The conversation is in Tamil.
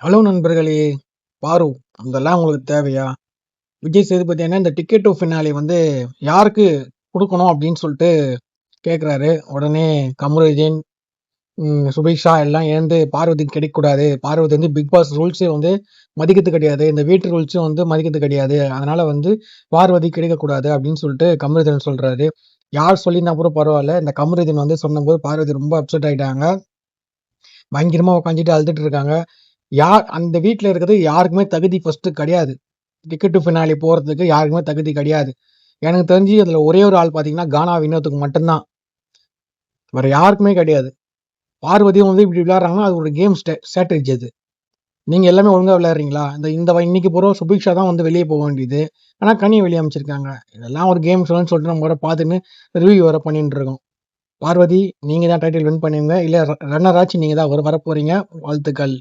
ஹலோ நண்பர்களே! பாரு அதெல்லாம் உங்களுக்கு தேவையா? விஜய் சேதுபதி அண்ணன் இந்த டிக்கெட் டு ஃபினாலே வந்து யாருக்கு கொடுக்கணும் அப்படின்னு சொல்லிட்டு கேட்குறாரு. உடனே கமருதீன், ம் சுபிக்ஷா எல்லாம் ஏந்து பார்வதிக்கு கிடைக்கக்கூடாது. பார்வதி வந்து பிக் பாஸ் ரூல்ஸே வந்து மதிக்கிறது கிடையாது. இந்த வீட்டு ரூல்ஸும் வந்து மதிக்கிறது கிடையாது. அதனால வந்து பார்வதி கிடைக்கக்கூடாது அப்படின்னு சொல்லிட்டு கமருதீன் சொல்கிறாரு யார் சொல்லியிருந்தா கூட பரவாயில்ல இந்த கமருதீன் வந்து சொன்னபோது பார்வதி ரொம்ப அப்செட் ஆயிட்டாங்க. பயங்கரமாக உட்காந்துட்டு அழுதுட்டு இருக்காங்க. யார் அந்த வீட்டில் இருக்கிறது யாருக்குமே தகுதி ஃபஸ்ட்டு கிடையாது. டிக்கெட் டூ ஃபினாலே போகிறதுக்கு யாருக்குமே தகுதி கிடையாது. எனக்கு தெரிஞ்சு அதில் ஒரே ஒரு ஆள் பார்த்தீங்கன்னா, கானா வினோத்துக்கு மட்டும்தான் வேறு யாருக்குமே கிடையாது. பார்வதியும் வந்து இப்படி விளையாடுறாங்கன்னா, அது ஒரு கேம் ஸ்டே ஸ்ட்ராட்டஜி அது. நீங்கள் எல்லாமே ஒழுங்காக விளையாடுறீங்களா? இந்த இந்த இன்னைக்கு பூரா சுபிக்ஷா தான் வந்து வெளியே போக வேண்டியது. ஆனால் கனி வெளியே அமைச்சிருக்காங்க இதெல்லாம் ஒரு கேம் சொல்லணும்னு சொல்லிட்டு நம்ம கூட பார்த்துன்னு ரிவ்யூ வர பண்ணிட்டு இருக்கோம். பார்வதி நீங்கள் தான் டைட்டில் வின் பண்ணுவீங்க. இல்லை ர ரன்னர் ஆச்சு நீங்கள் தான் வர போகிறீங்க வாழ்த்துக்கள்.